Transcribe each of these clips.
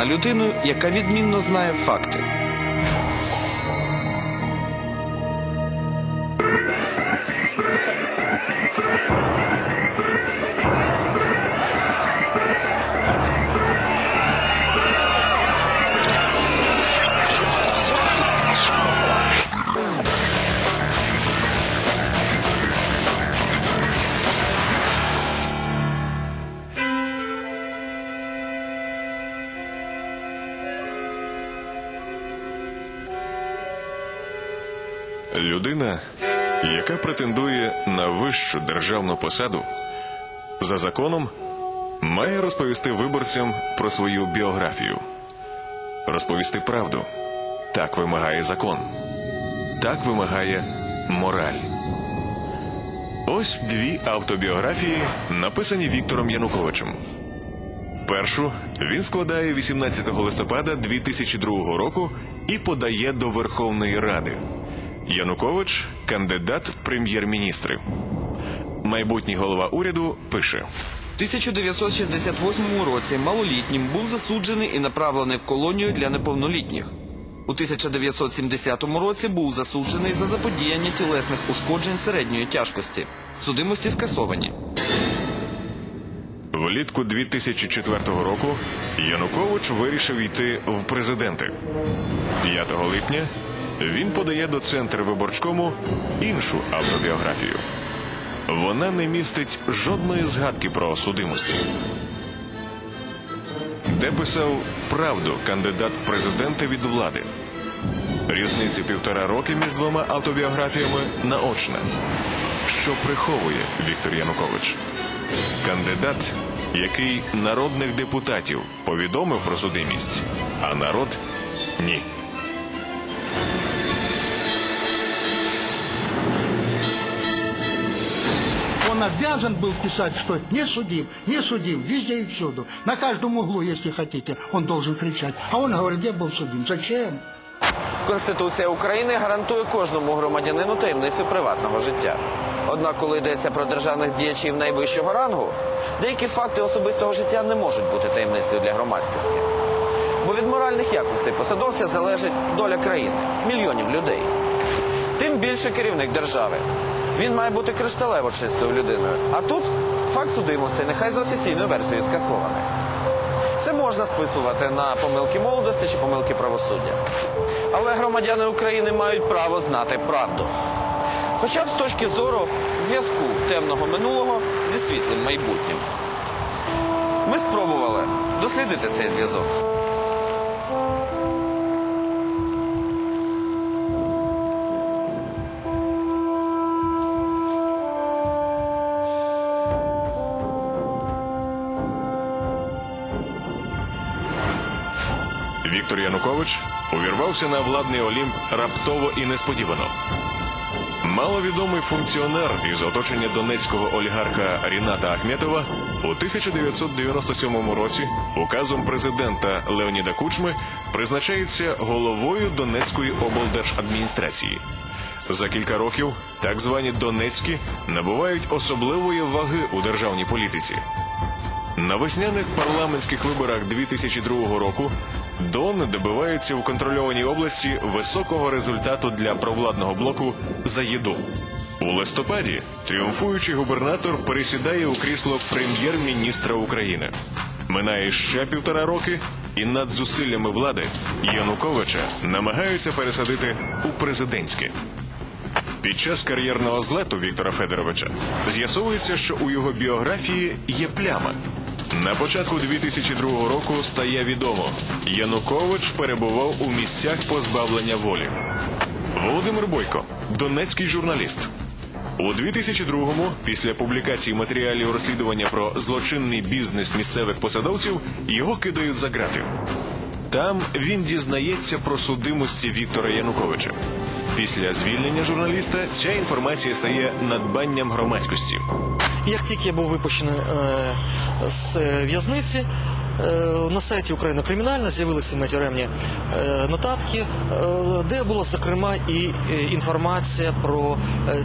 а людиною, яка відмінно знає факти. Претендує на вищу державну посаду, за законом має розповісти виборцям про свою біографію, розповісти правду. Так вимагає закон, так вимагає мораль. Ось дві автобіографії, написані Віктором Януковичем. Першу він складає 18 листопада 2002 року і подає до Верховної Ради. Янукович кандидат в прем'єр-міністри. Майбутній голова уряду пише: В 1968 році малолітнім був засуджений і направлений в колонію для неповнолітніх. У 1970 році був засуджений за заподіяння тілесних ушкоджень середньої тяжкості. Судимості скасовані. влітку 2004 року Янукович вирішив йти в президенти. 5 липня він подає до центру виборчкому іншу автобіографію. Вона не містить жодної згадки про судимості. Де писав правду кандидат в президенти від влади. Різниці півтора роки між двома автобіографіями наочна. Що приховує Віктор Янукович? Кандидат, який народних депутатів повідомив про судимість, а народ ні. Он обязан был писать, что не судим, не судим, везде и всюду. На каждом углу, если хотите, он должен кричать. А он говорит, я был судим. Зачем? Конституція України гарантує кожному громадянину таємницю приватного життя. Однак, коли йдеться про державних діячів найвищого рангу, деякі факти особистого життя не можуть бути таємницею для громадськості. Бо від моральних якостей посадовця залежить доля країни, мільйонів людей. Тим більше керівник держави. Він має бути кришталево чистою людиною. А тут факт судимості нехай за офіційною версією скасований. Це можна списувати на помилки молодості чи помилки правосуддя. Але громадяни України мають право знати правду. Хоча б з точки зору зв'язку темного минулого зі світлим майбутнім. Ми спробували дослідити цей зв'язок. Віктор Янукович увірвався на владний Олімп раптово і несподівано. Маловідомий функціонер із оточення донецького олігарха Ріната Ахметова у 1997 році указом президента Леоніда Кучми призначається головою Донецької облдержадміністрації. За кілька років так звані Донецькі набувають особливої ваги у державній політиці. На весняних парламентських виборах 2002 року Дон добивається у контрольованій області високого результату для провладного блоку за їду. У листопаді тріумфуючий губернатор пересідає у крісло прем'єр-міністра України. Минає ще півтора роки, і над зусиллями влади Януковича намагаються пересадити у президентське. Під час кар'єрного злету Віктора Федоровича з'ясовується, що у його біографії є пляма. На початку 2002 року стає відомо, Янукович перебував у місцях позбавлення волі. Володимир Бойко, донецький журналіст. У 2002-му, після публікації матеріалів розслідування про злочинний бізнес місцевих посадовців, його кидають за грати. Там він дізнається про судимості Віктора Януковича. Після звільнення журналіста ця інформація стає надбанням громадськості. Як тільки я був випущений е, з е, в'язниці, е, на сайті Україна кримінальна з'явилися ці тюремні е, нотатки, де була зокрема і інформація про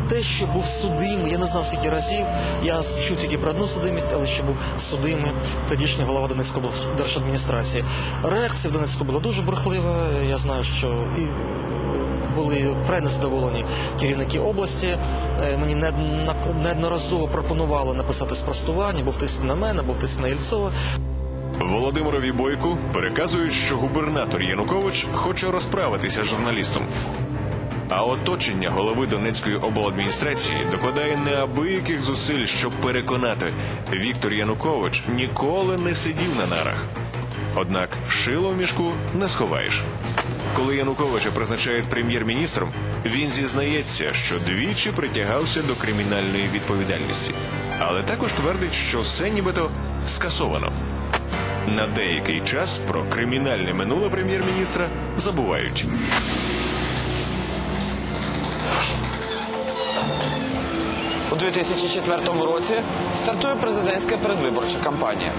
те, що був судимий. Я не знав скільки разів. Я чув тільки про одну судимість, але що був судимий тодішній голова Донецької облдержадміністрації. Реакція в Донецьку була дуже бурхлива. Я знаю, що і були вкрай незадоволені керівники області. Е, Мені неодноразово пропонували написати спростування, був тиск на мене, був тиск на Єльцова. Володимирові Бойку переказують, що губернатор Янукович хоче розправитися з журналістом. А оточення голови Донецької обладміністрації докладає неабияких зусиль, щоб переконати, Віктор Янукович ніколи не сидів на нарах. Однак шило в мішку не сховаєш. Коли Януковича призначають прем'єр-міністром, він зізнається, що двічі притягався до кримінальної відповідальності, але також твердить, що все нібито скасовано. На деякий час про кримінальне минуле прем'єр-міністра забувають. У 2004 році стартує президентська передвиборча кампанія.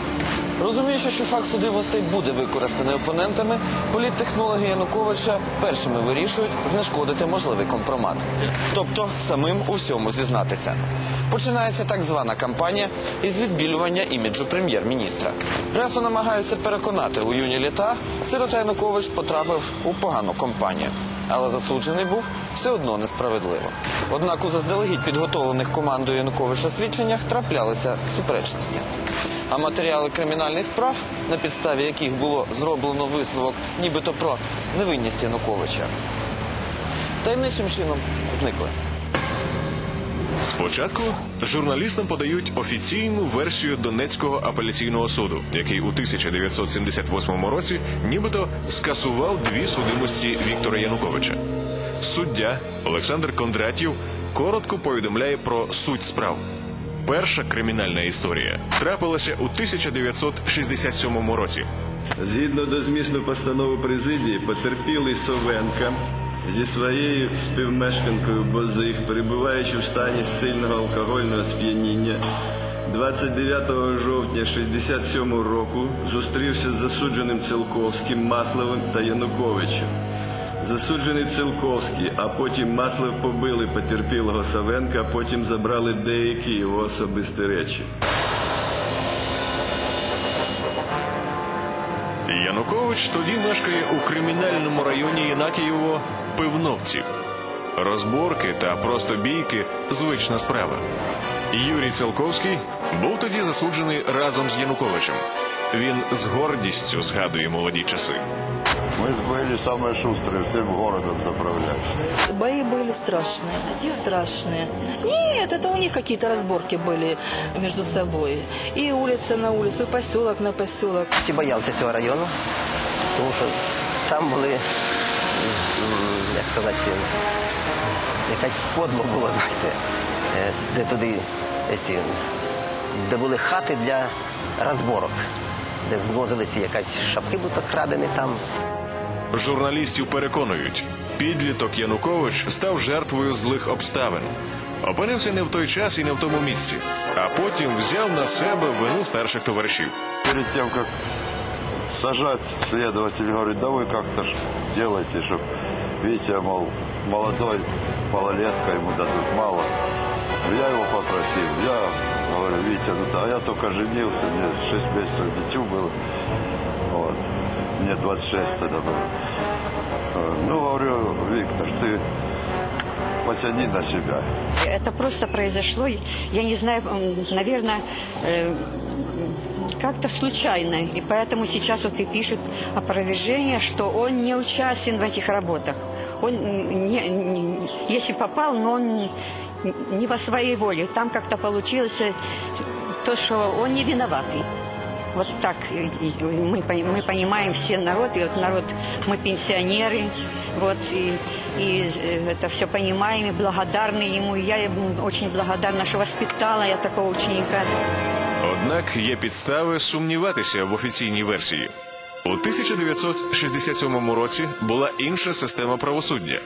Розуміючи, що факт судимостей буде використаний опонентами, політтехнологи Януковича першими вирішують знешкодити можливий компромат. Тобто самим у всьому зізнатися. Починається так звана кампанія із відбілювання іміджу прем'єр-міністра. Пресу намагаються переконати у юні літа, сирота Янукович потрапив у погану компанію. Але засуджений був все одно несправедливо. Однак у заздалегідь підготовлених командою Януковича свідченнях траплялися суперечності. А матеріали кримінальних справ, на підставі яких було зроблено висновок нібито про невинність Януковича, таємничим чином зникли. Спочатку журналістам подають офіційну версію Донецького апеляційного суду, який у 1978 році нібито скасував дві судимості Віктора Януковича. Суддя Олександр Кондратів коротко повідомляє про суть справ. Перша кримінальна історія трапилася у 1967 році. Згідно до змісту постанови президії, потерпілий Совенка зі своєю співмешканкою Бозих, перебуваючи в стані сильного алкогольного сп'яніння, 29 жовтня 67 року зустрівся з засудженим Цілковським, Масловим та Януковичем. Засуджений Цілковський, а потім Маслов побили потерпілого Савенка, а потім забрали деякі його особисті речі. Янукович тоді мешкає у кримінальному районі Єнакієво Пивновці. Розборки та просто бійки звична справа. Юрій Цілковський був тоді засуджений разом з Януковичем. Він з гордістю згадує молоді часи. Мы были самые шустрые, всем городом заправляли. Бои были страшные, страшные. Нет, это у них какие-то разборки были между собой. И улица на улицу, и поселок на поселок. Всі боялися цього району, тому що там були, м, як сказати, якась подло було, знаєте, е, де туди, ці, де були хати для розборок, де звозили ці якась шапки, будто крадені там. Журналістів переконують, підліток Янукович став жертвою злих обставин. Опинився не в той час і не в тому місці, а потім взяв на себе вину старших товаришів. Перед тем, как сажать, следователь говорит, да вы как-то ж делайте, чтобы, Витя, мол, молодой, малолетка, ему дадут мало. Я его попросил, я говорю, Витя, ну да, а я только женился, мне 6 месяцев дитю было, вот, Мне 26 тогда было. Э, Ну, говорю, Виктор, ты потяни на себя. Это просто произошло, я не знаю, наверное, э, как-то случайно. И поэтому сейчас вот и пишут опровержение, что он не участен в этих работах. Он не, не- если попал, но он не по своей воле. Там как-то получилось э, то, что он не виноватый. Вот так э, и мы, пон- мы понимаем все народ, и вот народ, мы пенсионеры, вот, и, и э, это все понимаем, и благодарны ему. И я ему очень благодарна, что воспитала я такого ученика. Однак є підстави сумніватися в офіційній версії. У 1967 році була інша система правосуддя.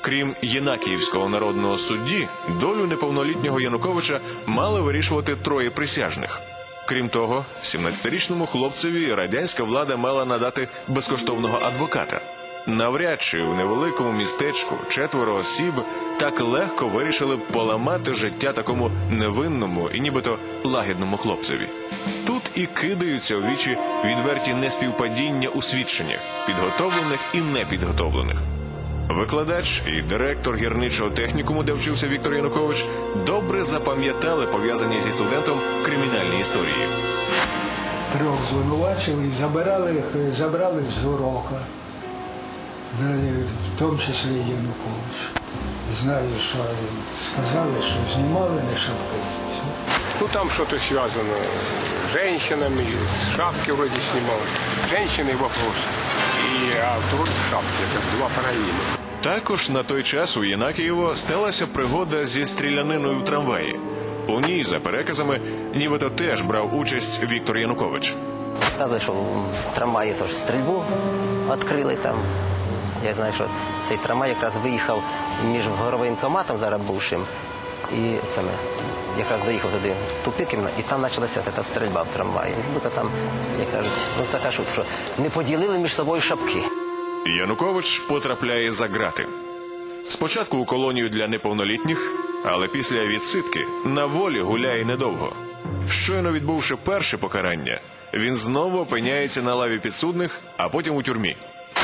Крім Єнакіївського народного судді, долю неповнолітнього Януковича мали вирішувати троє присяжних. Крім того, 17-річному хлопцеві радянська влада мала надати безкоштовного адвоката. Навряд чи у невеликому містечку четверо осіб так легко вирішили поламати життя такому невинному і нібито лагідному хлопцеві. Тут і кидаються у вічі відверті неспівпадіння у свідченнях, підготовлених і непідготовлених. Викладач і директор гірничого технікуму, де вчився Віктор Янукович, добре запам'ятали пов'язані зі студентом кримінальні історії. трьох звинувачили і забирали їх, забрали з урока, в тому числі Янукович. Знаю, що сказали, що знімали не шапки. Ну там что-то связано с женщинами, шапки вроде снимал. Женщины вопрос. Також на той час у Єнакієво сталася пригода зі стріляниною в трамваї. У ній, за переказами, нібито теж брав участь Віктор Янукович. Сказали, що в трамваї теж стрільбу відкрили там. Я знаю, що цей трамвай якраз виїхав між горовоєнкоматом зараз бувшим і саме якраз доїхав туди в тупик і там почалася ця стрільба в трамваї. Якби там, як кажуть, ну така шутка, що не поділили між собою шапки. Янукович потрапляє за грати. Спочатку у колонію для неповнолітніх, але після відсидки на волі гуляє недовго. Щойно відбувши перше покарання, він знову опиняється на лаві підсудних, а потім у тюрмі.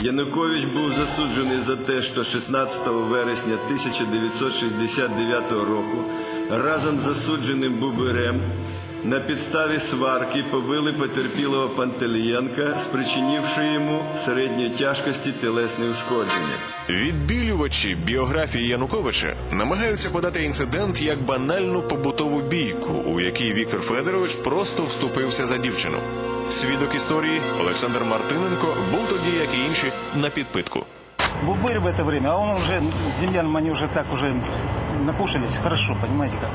Янукович був засуджений за те, що 16 вересня 1969 року разом з засудженим Бубирем на підставі сварки побили потерпілого Пантелієнка, спричинивши йому середньої тяжкості тілесне ушкодження. Відбілювачі біографії Януковича намагаються подати інцидент як банальну побутову бійку, у якій Віктор Федорович просто вступився за дівчину. Свідок історії Олександр Мартиненко був тоді, як і інші, на підпитку. Бубырь в это время, а он уже, с Демьяном они уже так уже накушались, хорошо, понимаете как.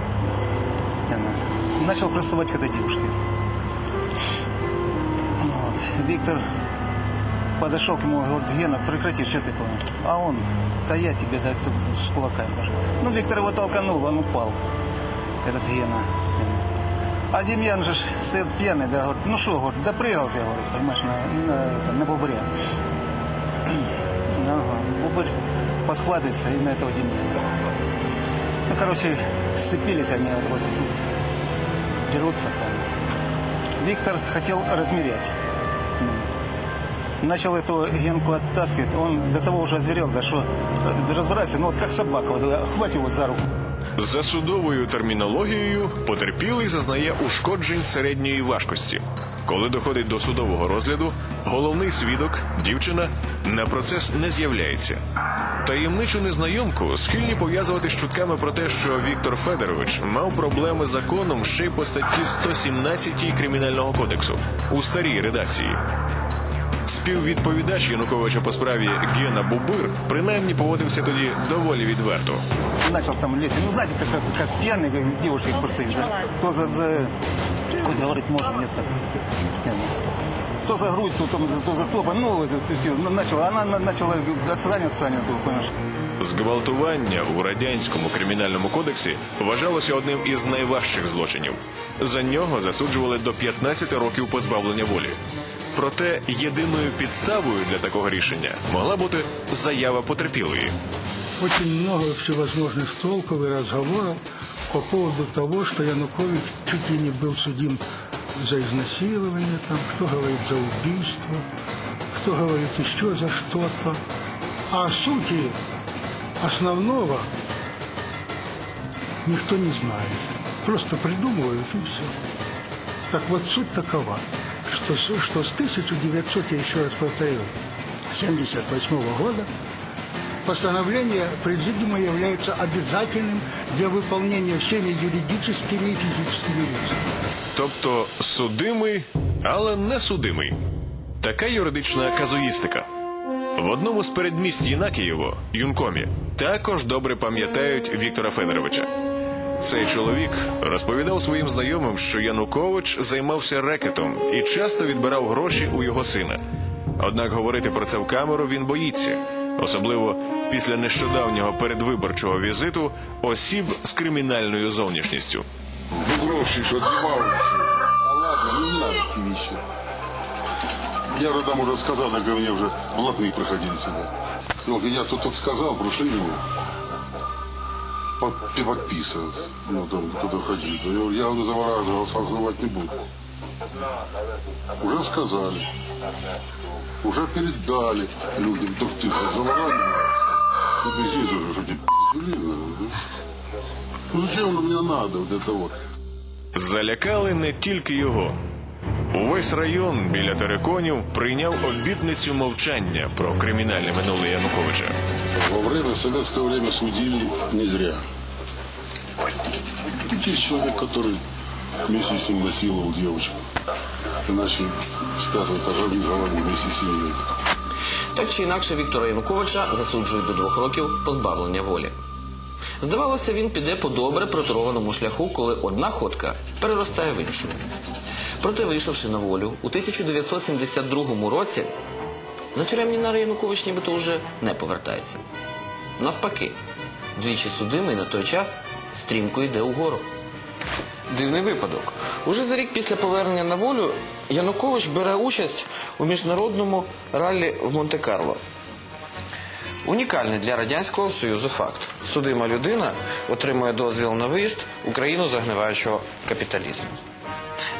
Э, Начал приставать к этой девушке. Вот. Виктор подошел к нему и говорит, Гена, прекрати, что ты понял? А он, да я тебе, да, ты с кулаками даже. Ну, Виктор его толканул, он упал, этот Гена. А Демьян же ж стоит пьяный, да, говорит, ну что, говорит, допрыгался, говорит, понимаешь, на, на, это, на бубре. Ага, бубырь подхватывается и на этого Демьяна. Ну, короче, сцепились они, вот, вот дерутся. Виктор хотел размерять. М. Начал эту генку оттаскивать. Он до того уже озверел, да что э, разбирается, ну вот как собака, вот, э, хватит его за руку. За судовою термінологією потерпілий зазнає ушкоджень середньої важкості. Коли доходить до судового розгляду, головний свідок, дівчина, на процес не з'являється. Таємничу незнайомку схильні пов'язувати з чутками про те, що Віктор Федорович мав проблеми з законом ще й по статті 117 Кримінального кодексу у старій редакції. Співвідповідач Януковича по справі Гена Бубир принаймні поводився тоді доволі відверто. Начал там лезть. Ну, знаете, как, как, как пьяный, как девушки курсуют, да? Кто за, за... Хоть говорить можно, нет так. Нет, ну. Кто за грудь, кто, там, кто за топа. Ну, это, это все. Ну, начала, она на- начала отсылание, отсылание, ты понимаешь. Зґвалтування у радянському кримінальному кодексі вважалося одним із найважчих злочинів. За нього засуджували до 15 років позбавлення волі. Проте єдиною підставою для такого рішення могла бути заява потерпілої. Очень много всевозможных толков и разговоров по поводу того, что Янукович чуть ли не был судим за изнасилование, там, кто говорит за убийство, кто говорит еще за что-то. А сути основного никто не знает. Просто придумывают и все. Так вот, суть такова, что, что с 1900, я еще раз повторю, 78 года постановление Президиума является обязательным для выполнения всеми юридическими и физическими лицами. Тобто судимий, але не судимий. Така юридична казуїстика. В одному з передмість Єнакієво, Юнкомі, також добре пам'ятають Віктора Федоровича. Цей чоловік розповідав своїм знайомим, що Янукович займався рекетом і часто відбирав гроші у його сина. Однак говорити про це в камеру він боїться, особливо після нещодавнього передвиборчого візиту осіб з кримінальною зовнішністю. За гроші, що дівалися. А ладно, не знаю ці вещи. Я родам уже сказал, как мне уже блатные проходили сюда. Ну, я тут, тут сказал, прошу его подписывать, ну, там, куда ходить. Ну, я, я завораживался, отзывать не буду. Уже сказали, уже передали людям, так тихо, завораживался. Ну, пиздец уже, что тебе пиздюлина, да? Ну, зачем оно мне надо, вот это вот? Залякали не тільки його. Увесь район біля териконів прийняв обітницю мовчання про кримінальне минуле Януковича. Во время, в советское время судили не зря. Тут есть человек, который вместе с ним насиловал девочку. Иначе с пятого этажа вниз головой вместе с семьей. Так чи інакше Віктора Януковича засуджують до двох років позбавлення волі. Здавалося, він піде по добре проторованому шляху, коли одна ходка переростає в іншу. Проте, вийшовши на волю, у 1972 році на тюремні нари Янукович нібито вже не повертається. Навпаки, двічі судимий на той час стрімко йде угору. Дивний випадок. Уже за рік після повернення на волю Янукович бере участь у міжнародному раллі в Монте-Карло. Унікальний для Радянського Союзу факт. Судима людина отримує дозвіл на виїзд Україну загниваючого капіталізму.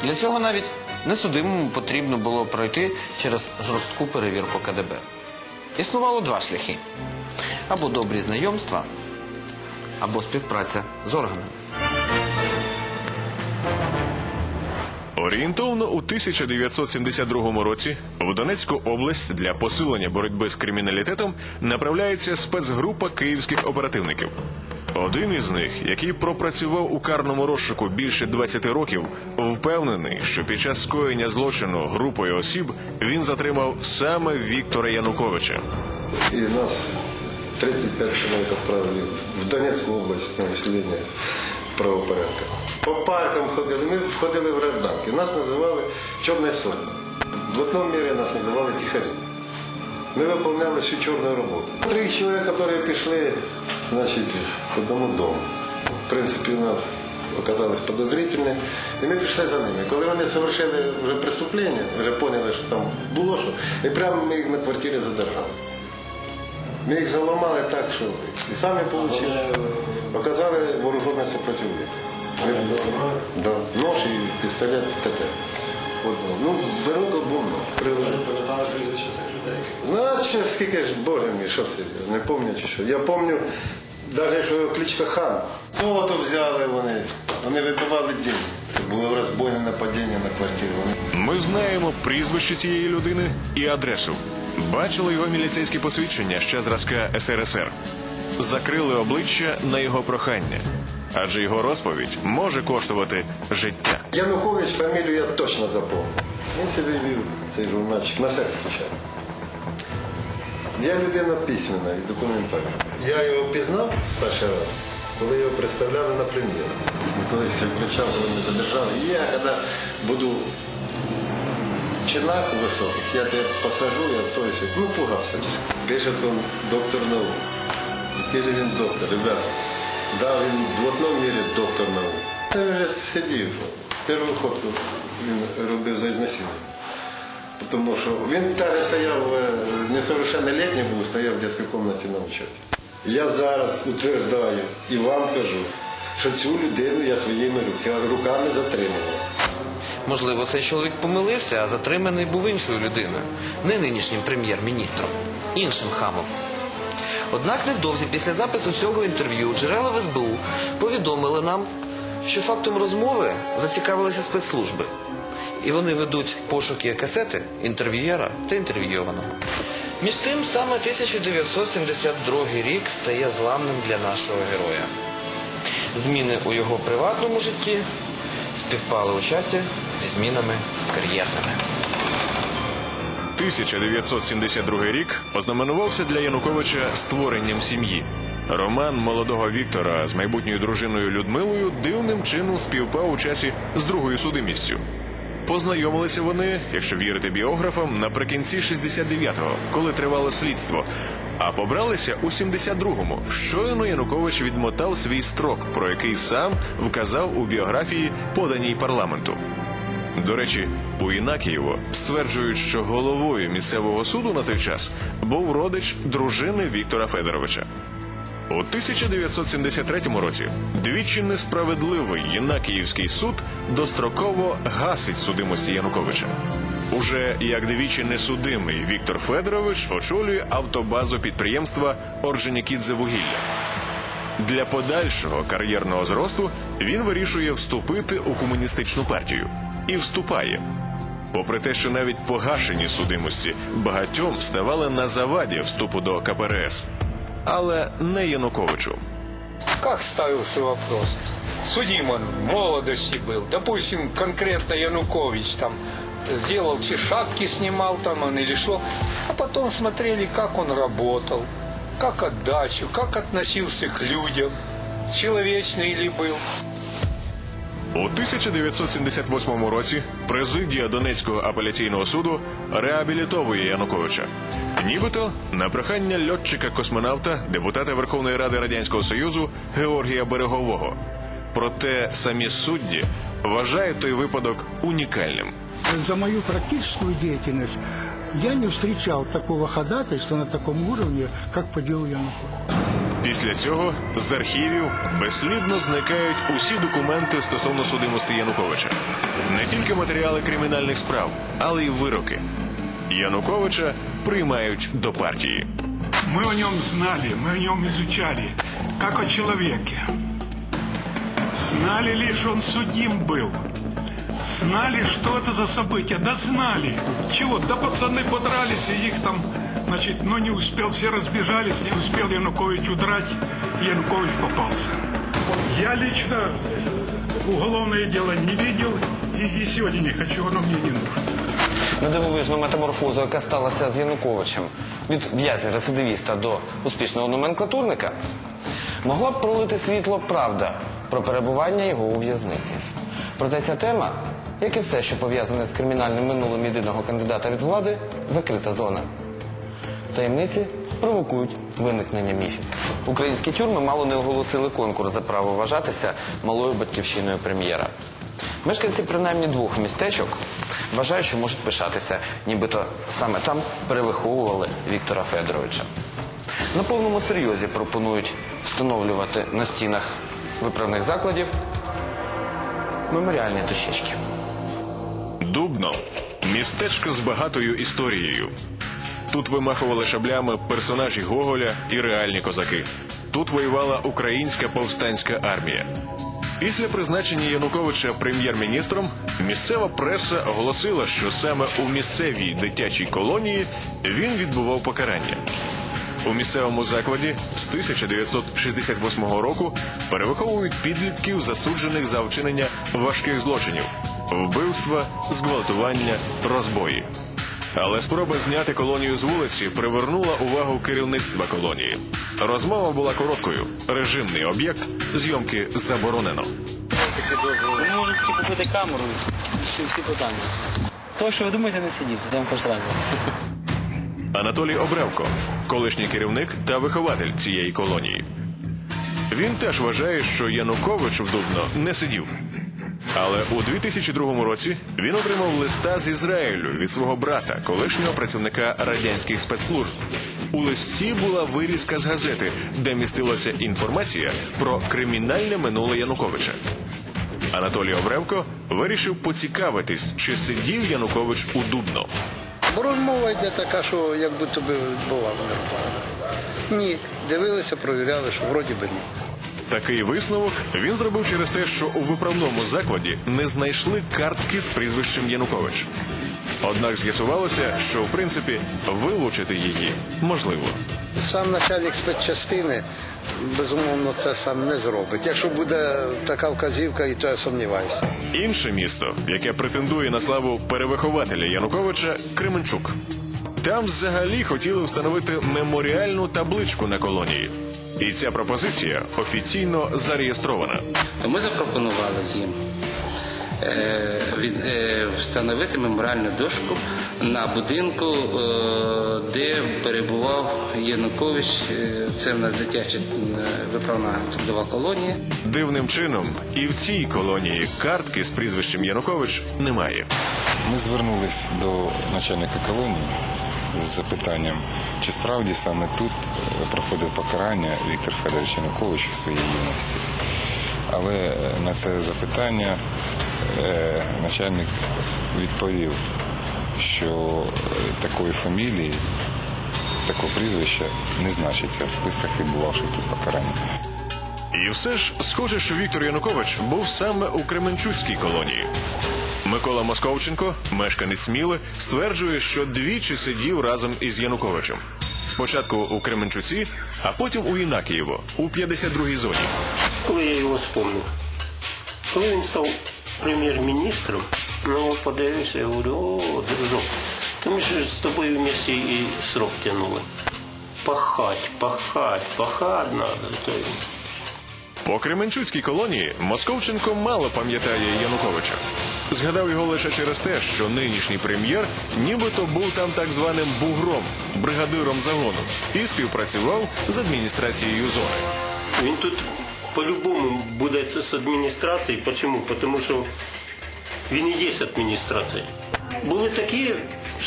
Для цього навіть несудимому потрібно було пройти через жорстку перевірку КДБ. Існувало два шляхи: або добрі знайомства, або співпраця з органами. Орієнтовно у 1972 році в Донецьку область для посилення боротьби з криміналітетом направляється спецгрупа київських оперативників. Один із них, який пропрацював у карному розшуку більше 20 років, впевнений, що під час скоєння злочину групою осіб він затримав саме Віктора Януковича. И нас 35 человек отправили в Донецкую область на выселение правопорядка. По паркам ходили, ми входили в гражданки. Нас називали Чорне сон. В одному мірі нас називали тихарі. Ми виконували всю чорну роботу. Три чоловіка, які пішли значить, в одному дому. В принципі, нас оказались подозрительні. І ми пішли за ними. Коли вони совершили вже преступлення, вже поняли, що там було що, і прямо ми їх на квартирі задержали. Ми їх заламали так, що і самі отримали, показали вооружене сопротивлення. Ми- Да, нож і пістолет ТТ. Ну, дорога бомба. Привезли. Ну, а що, скільки ж, боже мій, що це, не пам'ятаю чи що. Я пам'ятаю, навіть що його кличка хан. Золото взяли вони, вони вибивали день. Це було розбойне нападіння на квартиру. Ми знаємо прізвище цієї людини і адресу. Бачили його міліцейські посвідчення ще зразка СРСР. Закрили обличчя на його прохання, адже його розповідь може коштувати життя. Янукович фамілію я точно запомнив. Він собі вів цей журнальчик на всяк случай. Я людина письменна і документальна. Я його пізнав перший раз, коли його представляли на прем'єру. Колись я кричав, коли мене задержали. Я, коли буду в чинах високих, я тебе посажу, я то есть, ну, пугався. Пише он доктор наук. Який він доктор, ребята. Да, він в одному мірі доктор наук. Та він вже сидів. Першу ходку він робив за ізнасилування. Тому що він тоді стояв, е, несовершеннолетній був, стояв в дитячій кімнаті на учеті. Я зараз утверждаю і вам кажу, що цю людину я своїми рука- руками затримував. Можливо, цей чоловік помилився, а затриманий був іншою людиною, не нинішнім прем'єр-міністром, іншим хамом. Однак невдовзі після запису цього інтерв'ю джерела в СБУ повідомили нам, що фактом розмови зацікавилися спецслужби. І вони ведуть пошуки касети інтерв'юєра та інтерв'йованого. Між тим, саме 1972 рік стає зламним для нашого героя. Зміни у його приватному житті співпали у часі зі змінами кар'єрними. 1972 рік ознаменувався для Януковича створенням сім'ї. Роман молодого Віктора з майбутньою дружиною Людмилою дивним чином співпав у часі з другою судимістю. Познайомилися вони, якщо вірити біографам, наприкінці 69-го, коли тривало слідство. А побралися у 72-му. Щойно Янукович відмотав свій строк, про який сам вказав у біографії, поданій парламенту. До речі, у Інакієво стверджують, що головою місцевого суду на той час був родич дружини Віктора Федоровича. У 1973 році двічі несправедливий Єнакіївський суд достроково гасить судимості Януковича. Уже як двічі несудимий Віктор Федорович очолює автобазу підприємства Орджонікідзевугілля. Для подальшого кар'єрного зросту він вирішує вступити у комуністичну партію і вступає. Попри те, що навіть погашені судимості багатьом ставали на заваді вступу до КПРС, але не Януковичу. Как ставился вопрос? Судим он в молодости был. Допустим, конкретно Янукович там сделал чи шапки снимал там он или что. А потом смотрели, как он работал, как отдачу, как относился к людям, человечный ли был. У 1978 році президія Донецького апеляційного суду реабілітовує Януковича. Нібито на прохання льотчика-космонавта, депутата Верховної Ради Радянського Союзу Георгія Берегового. Проте самі судді вважають той випадок унікальним. За мою практическую деятельность я не встречал такого ходатайства на таком уровне, как по делу Януковича. Після цього з архівів безслідно зникають усі документи стосовно судимості Януковича. Не тільки матеріали кримінальних справ, але й вироки. Януковича приймають до партії. Мы о нем знали, мы о нем изучали, как о человеке. Знали ли, что он судим был? Знали, что это за события? Да знали. Чего? Да пацаны подрались, и их там, значит, ну не успел, все разбежались, не успел Янукович удрать, и Янукович попался. Я лично уголовное дело не видел, и, и сегодня не хочу, оно мне не нужно. На дивовижну метаморфозу, яка сталася з Януковичем від в'язня рецидивіста до успішного номенклатурника, могла б пролити світло правда про перебування його у в'язниці. Проте ця тема, як і все, що пов'язане з кримінальним минулим єдиного кандидата від влади, закрита зона. Таємниці провокують виникнення міфів. Українські тюрми мало не оголосили конкурс за право вважатися малою батьківщиною прем'єра. Мешканці принаймні двох містечок вважають, що можуть пишатися, нібито саме там перевиховували Віктора Федоровича. На повному серйозі пропонують встановлювати на стінах виправних закладів меморіальні дощечки. Дубно містечко з багатою історією. Тут вимахували шаблями персонажі Гоголя і реальні козаки. Тут воювала українська повстанська армія. Після призначення Януковича прем'єр-міністром місцева преса оголосила, що саме у місцевій дитячій колонії він відбував покарання. У місцевому закладі з 1968 року перевиховують підлітків, засуджених за вчинення важких злочинів вбивства, зґвалтування, розбої. Але спроба зняти колонію з вулиці привернула увагу керівництва колонії. Розмова була короткою. Режимний об'єкт зйомки заборонено. Ви можете купити камеру, всі, питання. То, що ви думаєте, не сидіть, я вам кажу зразу. Анатолій Обревко, колишній керівник та вихователь цієї колонії. Він теж вважає, що Янукович в Дубно не сидів. Але у 2002 році він отримав листа з Ізраїлю від свого брата, колишнього працівника радянських спецслужб. У листі була вирізка з газети, де містилася інформація про кримінальне минуле Януковича. Анатолій Обревко вирішив поцікавитись, чи сидів Янукович у Дубно. Бо розмова йде така, що як будто би відбувало нормально. Ні, дивилися, провіряли, що вроді би ні. Такий висновок він зробив через те, що у виправному закладі не знайшли картки з прізвищем Янукович. Однак з'ясувалося, що в принципі вилучити її можливо. Сам начальник спецчастини, безумовно, це сам не зробить. Якщо буде така вказівка, і то я сумніваюся. Інше місто, яке претендує на славу перевихователя Януковича Кременчук. Там взагалі хотіли встановити меморіальну табличку на колонії. І ця пропозиція офіційно зареєстрована. Ми запропонували їм е, від, е, встановити меморіальну дошку на будинку, е, де перебував Янукович. Е, Це в нас дитяча е, виправна трудова колонія. Дивним чином, і в цій колонії картки з прізвищем Янукович немає. Ми звернулись до начальника колонії з запитанням, чи справді саме тут проходив покарання Віктор Федорович Янукович у своїй юності. Але на це запитання е, начальник відповів, що е, такої фамілії, такого прізвища не значиться в списках відбувавших тут покарання. І все ж схоже, що Віктор Янукович був саме у Кременчуцькій колонії. Микола Московченко, мешканець Сміли, стверджує, що двічі сидів разом із Януковичем. Спочатку у Кременчуці, а потім у Інакієво, у 52-й зоні. Коли я його спомнив, коли він став прем'єр-міністром, ну подивився, я говорю, о, дружок, то ми ж з тобою вместе і срок тянули. Пахать, пахать, пахать треба. По Кременчуцькій колонії Московченко мало пам'ятає Януковича. Згадав його лише через те, що нинішній прем'єр нібито був там так званим бугром, бригадиром загону, і співпрацював з адміністрацією зони. Він тут по-любому буде з адміністрації. Почему? Тому що він і є адміністрація. Були такі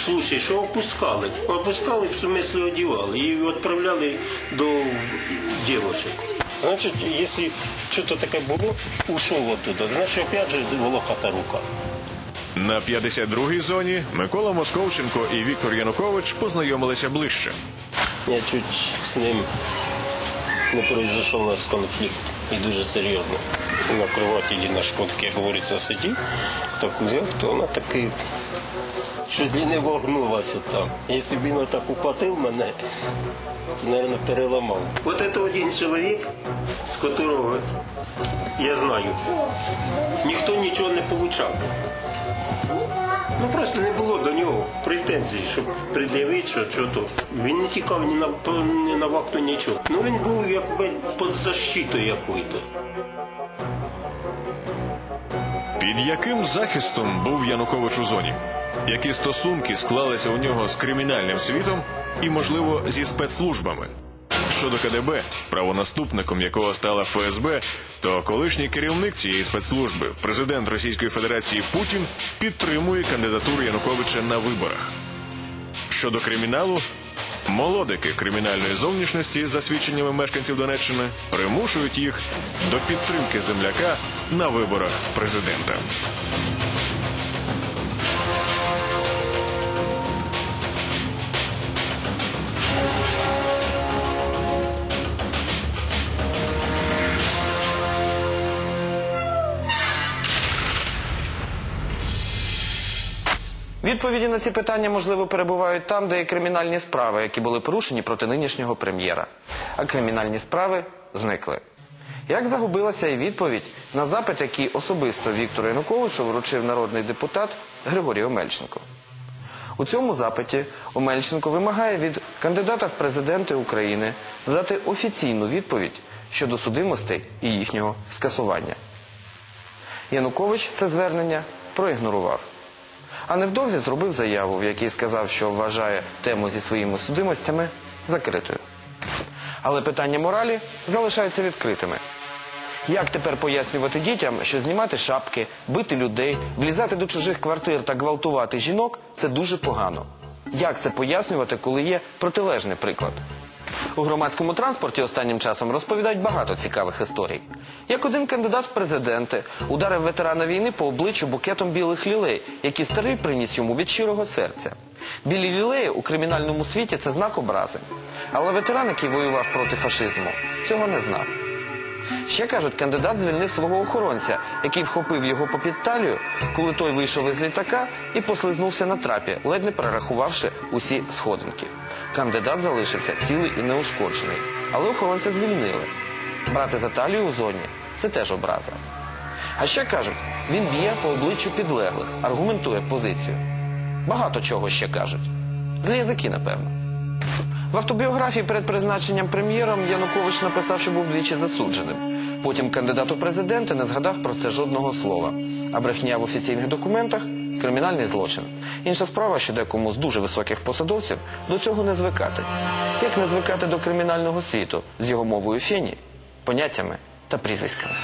случаї, що опускали. Опускали, в смислі одівали і відправляли до дівочок. Значить, якщо щось таке було, ушов оттуда, значить опять же волохата рука. На 52-й зоні Микола Московченко і Віктор Янукович познайомилися ближче. Я чуть з ним не произошов у нас конфлікт і дуже серйозно. На кроваті на шкодки, як говориться, сидів, так взяв, то вона таки чуть ли не вогнулася там. Якщо б він отак ухватив мене, то, мабуть, переламав. От це один чоловік, з котрого я знаю, ніхто нічого не получав. Ну просто не було до нього претензій, щоб пред'явити, що, що то. Він не тікав ні на ні на вахту, нічого. Ну він був якби під защитою якою-то. Під яким захистом був Янукович у зоні? Які стосунки склалися у нього з кримінальним світом і, можливо, зі спецслужбами? Щодо КДБ, правонаступником якого стала ФСБ, то колишній керівник цієї спецслужби, президент Російської Федерації Путін, підтримує кандидатуру Януковича на виборах. Щодо криміналу, молодики кримінальної зовнішності, за свідченнями мешканців Донеччини, примушують їх до підтримки земляка на виборах президента. Відповіді на ці питання, можливо, перебувають там, де є кримінальні справи, які були порушені проти нинішнього прем'єра. А кримінальні справи зникли. Як загубилася і відповідь на запит, який особисто Віктору Януковичу вручив народний депутат Григорій Омельченко. У цьому запиті Омельченко вимагає від кандидата в президенти України дати офіційну відповідь щодо судимостей і їхнього скасування. Янукович це звернення проігнорував. А невдовзі зробив заяву, в якій сказав, що вважає тему зі своїми судимостями закритою. Але питання моралі залишаються відкритими. Як тепер пояснювати дітям, що знімати шапки, бити людей, влізати до чужих квартир та гвалтувати жінок це дуже погано? Як це пояснювати, коли є протилежний приклад? У громадському транспорті останнім часом розповідають багато цікавих історій. Як один кандидат в президенти ударив ветерана війни по обличчю букетом білих лілей, які старий приніс йому від щирого серця. Білі лілеї у кримінальному світі це знак образи. Але ветеран, який воював проти фашизму, цього не знав. Ще кажуть, кандидат звільнив свого охоронця, який вхопив його попід талію, коли той вийшов із літака і послизнувся на трапі, ледь не перерахувавши усі сходинки. Кандидат залишився цілий і неушкоджений, але охоронця звільнили. Брати за талію у зоні це теж образа. А ще кажуть, він б'є по обличчю підлеглих, аргументує позицію. Багато чого ще кажуть. Злі язики, напевно. В автобіографії перед призначенням прем'єром Янукович написав, що був двічі засудженим. Потім кандидат у президенти не згадав про це жодного слова. А брехня в офіційних документах кримінальний злочин. Інша справа, що декому з дуже високих посадовців до цього не звикати. Як не звикати до кримінального світу з його мовою фені, поняттями та прізвиськами.